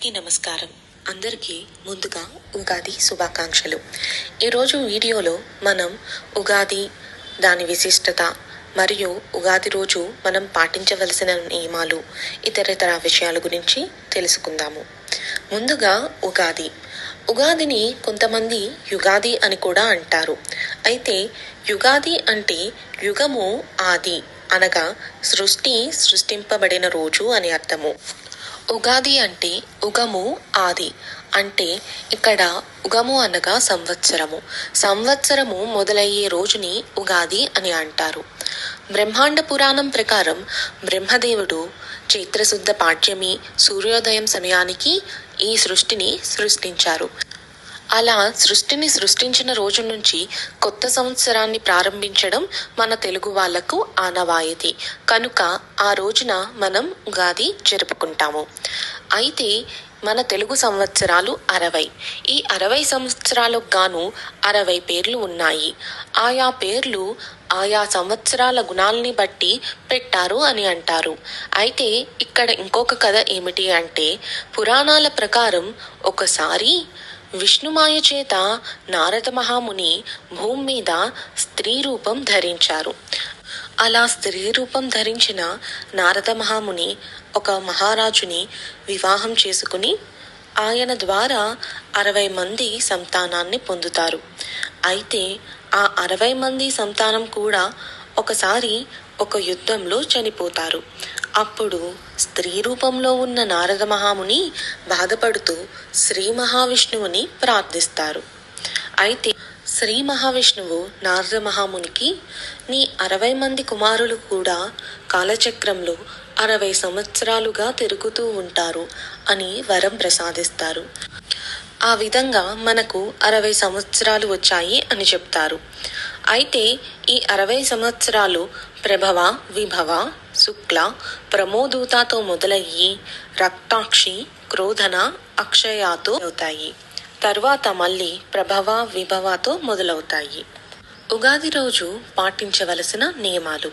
అందరికీ నమస్కారం. అందరికీ ముందుగా ఉగాది శుభాకాంక్షలు. ఈరోజు వీడియోలో మనం ఉగాది దాని విశిష్టత మరియు ఉగాది రోజు మనం పాటించవలసిన నియమాలు ఇతరితర విషయాల గురించి తెలుసుకుందాము. ముందుగా ఉగాది. ఉగాదిని కొంతమంది యుగాది అని కూడా అంటారు. అయితే యుగాది అంటే యుగము ఆది అనగా సృష్టి సృష్టింపబడిన రోజు అని అర్థము. ఉగాది అంటే ఉగము ఆది అంటే ఇక్కడ ఉగము అనగా సంవత్సరము. సంవత్సరము మొదలయ్యే రోజుని ఉగాది అని అంటారు. బ్రహ్మాండ పురాణం ప్రకారం బ్రహ్మదేవుడు చైత్రశుద్ధ పాఠ్యమి సూర్యోదయం సమయానికి ఈ సృష్టిని సృష్టించారు. అలా సృష్టిని సృష్టించిన రోజు నుంచి కొత్త సంవత్సరాన్ని ప్రారంభించడం మన తెలుగు వాళ్ళకు ఆనవాయితీ. కనుక ఆ రోజున మనం ఉగాది జరుపుకుంటాము. అయితే మన తెలుగు సంవత్సరాలు అరవై. ఈ అరవై సంవత్సరాలకు గాను అరవై పేర్లు ఉన్నాయి. ఆయా పేర్లు ఆయా సంవత్సరాల గుణాలని బట్టి పెట్టారు అని అంటారు. అయితే ఇక్కడ ఇంకొక కథ ఏమిటి అంటే పురాణాల ప్రకారం ఒకసారి విష్ణుమాయ చేత నారద మహాముని భూమి మీద స్త్రీ రూపం ధరించారు. అలా స్త్రీ రూపం ధరించిన నారద మహాముని ఒక మహారాజుని వివాహం చేసుకుని ఆయన ద్వారా అరవై మంది సంతానాన్ని పొందుతారు. అయితే ఆ అరవై మంది సంతానం కూడా ఒకసారి ఒక యుద్ధంలో చనిపోతారు. అప్పుడు స్త్రీ రూపంలో ఉన్న నారద మహాముని బాధపడుతూ శ్రీ మహావిష్ణువుని ప్రార్థిస్తారు. అయితే శ్రీ మహావిష్ణువు నారద మహామునికి నీ అరవై మంది కుమారులు కూడా కాలచక్రంలో అరవై సంవత్సరాలుగా తిరుగుతూ ఉంటారు అని వరం ప్రసాదిస్తారు. ఆ విధంగా మనకు అరవై సంవత్సరాలు వచ్చాయి అని చెప్తారు. అయితే ఈ అరవై సంవత్సరాలు ప్రభవ విభవ శుక్ల ప్రమోదూతతో మొదలయ్యి రక్తాక్షి క్రోధన అక్షయాతో అవుతాయి. తర్వాత మళ్ళీ ప్రభవ విభవతో మొదలవుతాయి. ఉగాది రోజు పాటించవలసిన నియమాలు.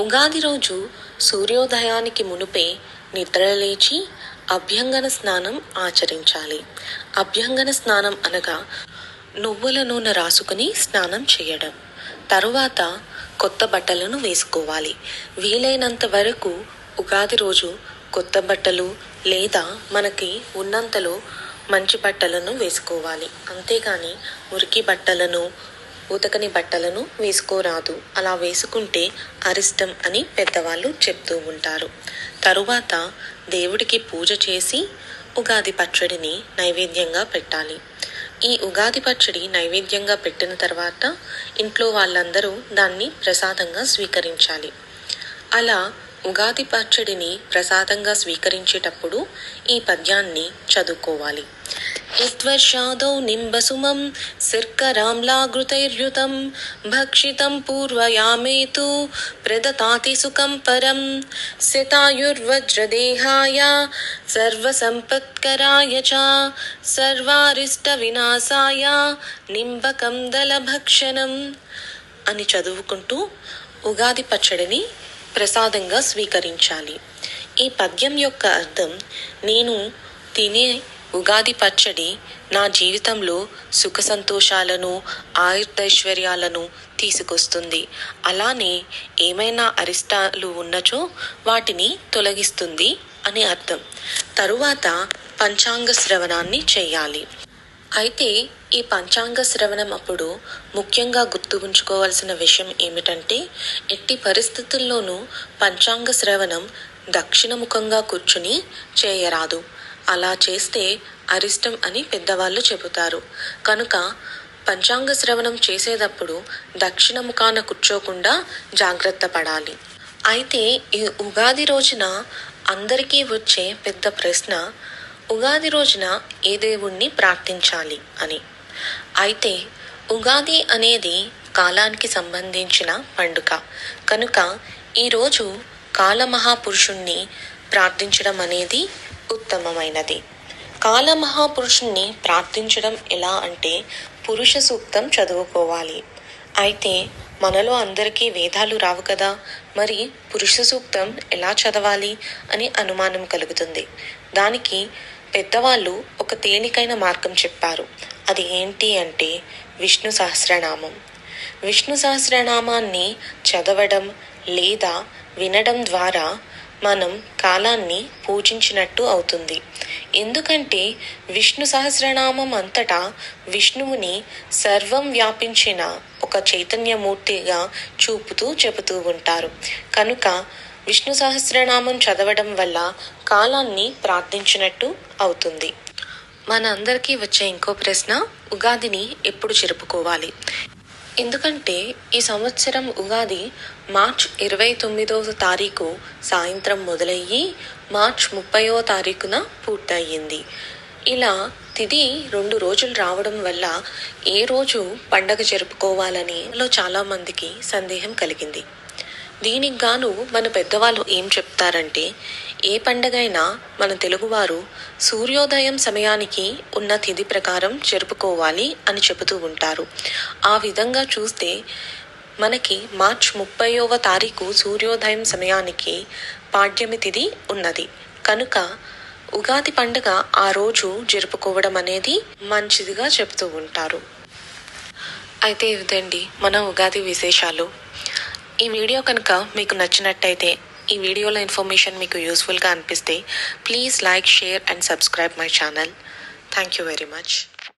ఉగాది రోజు సూర్యోదయానికి మునుపే నిద్రలేచి అభ్యంగన స్నానం ఆచరించాలి. అభ్యంగన స్నానం అనగా నువ్వుల నూనె రాసుకుని స్నానం చేయడం. తరువాత కొత్త బట్టలను వేసుకోవాలి. వీలైనంత వరకు ఉగాది రోజు కొత్త బట్టలు లేదా మనకి ఉన్నంతలో మంచి బట్టలను వేసుకోవాలి. అంతేగాని మురికి బట్టలను ఉతకని బట్టలను వేసుకోరాదు. అలా వేసుకుంటే అరిష్టం అని పెద్దవాళ్ళు చెప్తూ ఉంటారు. తరువాత దేవుడికి పూజ చేసి ఉగాది పచ్చడిని నైవేద్యంగా పెట్టాలి. ఈ ఉగాది పచ్చడి నైవేద్యంగా పెట్టిన తర్వాత ఇంట్లో వాళ్ళందరూ దాన్ని ప్రసాదంగా స్వీకరించాలి. అలా ఉగాది పచ్చడిని ప్రసాదంగా స్వీకరించేటప్పుడు ఈ పద్యాన్ని చదువుకోవాలి. యద్వర్షాదౌ నింబసుమం శర్కరామ్లాఘృతైర్యుతం భక్షితం పూర్వయామేతు ప్రదతాతి సుఖం పరం శతాయుర్వజ్రదేహాయ సర్వసంపత్కరాయ చ సర్వారిష్ట వినాశాయ నింబకం దళభక్షణం అని చదువుకుంటూ ఉగాది పచ్చడిని ప్రసాదంగా స్వీకరించాలి. ఈ పద్యం యొక్క అర్థం నేను తినే ఉగాది పచ్చడి నా జీవితంలో సుఖ సంతోషాలను ఆయుర్దైశ్వర్యాలను తీసుకొస్తుంది. అలానే ఏమైనా అరిష్టాలు ఉన్నచో వాటిని తొలగిస్తుంది అని అర్థం. తరువాత పంచాంగ శ్రవణాన్ని చేయాలి. అయితే ఈ పంచాంగ శ్రవణం అప్పుడు ముఖ్యంగా గుర్తు ఉంచుకోవాల్సిన విషయం ఏమిటంటే ఎట్టి పరిస్థితుల్లోనూ పంచాంగ శ్రవణం దక్షిణముఖంగా కూర్చుని చేయరాదు. అలా చేస్తే అరిష్టం అని పెద్దవాళ్ళు చెబుతారు. కనుక పంచాంగ శ్రవణం చేసేటప్పుడు దక్షిణ ముఖాన కూర్చోకుండా జాగ్రత్త పడాలి. అయితే ఈ ఉగాది రోజున అందరికీ వచ్చే పెద్ద ప్రశ్న ఉగాది రోజున ఏ దేవుణ్ణి ప్రార్థించాలి అని. అయితే ఉగాది అనేది కాలానికి సంబంధించిన పండుగ. కనుక ఈరోజు కాలమహాపురుషుణ్ణి ప్రార్థించడం అనేది ఉత్తమమైనది కాలమహాపురుషుణ్ణి ప్రార్థించడం ఎలా అంటే పురుష సూక్తం చదువుకోవాలి. అయితే మనలో అందరికీ వేదాలు రావు కదా మరి పురుష సూక్తం ఎలా చదవాలి అని అనుమానం కలుగుతుంది. దానికి పెద్దవాళ్ళు ఒక తేలికైన మార్గం చెప్పారు. అది ఏంటి అంటే విష్ణు సహస్రనామం. విష్ణు సహస్రనామాన్ని చదవడం లేదా వినడం ద్వారా మనం కాలాన్ని పూజించినట్టు అవుతుంది. ఎందుకంటే విష్ణు సహస్రనామం అంతటా విష్ణువుని సర్వం వ్యాపించిన ఒక చైతన్యమూర్తిగా చూపుతూ చెబుతూ ఉంటారు. కనుక విష్ణు సహస్రనామం చదవడం వల్ల కాలాన్ని ప్రార్థించినట్టు అవుతుంది. మన అందరికీ వచ్చే ఇంకో ప్రశ్న ఉగాదిని ఎప్పుడు జరుపుకోవాలి? ఎందుకంటే ఈ సంవత్సరం ఉగాది మార్చ్ ఇరవై తొమ్మిదవ తారీఖు సాయంత్రం మొదలయ్యి మార్చ్ ముప్పైవ తారీఖున పూర్తయింది ఇలా తిది రెండు రోజులు రావడం వల్ల ఏ రోజు పండగ జరుపుకోవాలని లో చాలామందికి సందేహం కలిగింది. దీనికి గాను మన పెద్దవాళ్ళు ఏం చెప్తారంటే ఏ పండగైనా మన తెలుగువారు సూర్యోదయం సమయానికి ఉన్న తిథి ప్రకారం జరుపుకోవాలి అని చెబుతూ ఉంటారు. ఆ విధంగా చూస్తే మనకి మార్చ్ ముప్పైవ తారీఖు సూర్యోదయం సమయానికి పాడ్యమి తిథి ఉన్నది. కనుక ఉగాది పండుగ ఆ రోజు జరుపుకోవడం అనేది మంచిదిగా చెబుతూ ఉంటారు. అయితే ఇదండి మన ఉగాది విశేషాలు. ఈ వీడియో కనుక మీకు నచ్చినట్టయితే ఈ వీడియోలో ఇన్ఫర్మేషన్ మీకు యూస్ఫుల్గా అనిపిస్తే please like share and subscribe my channel. Thank you very much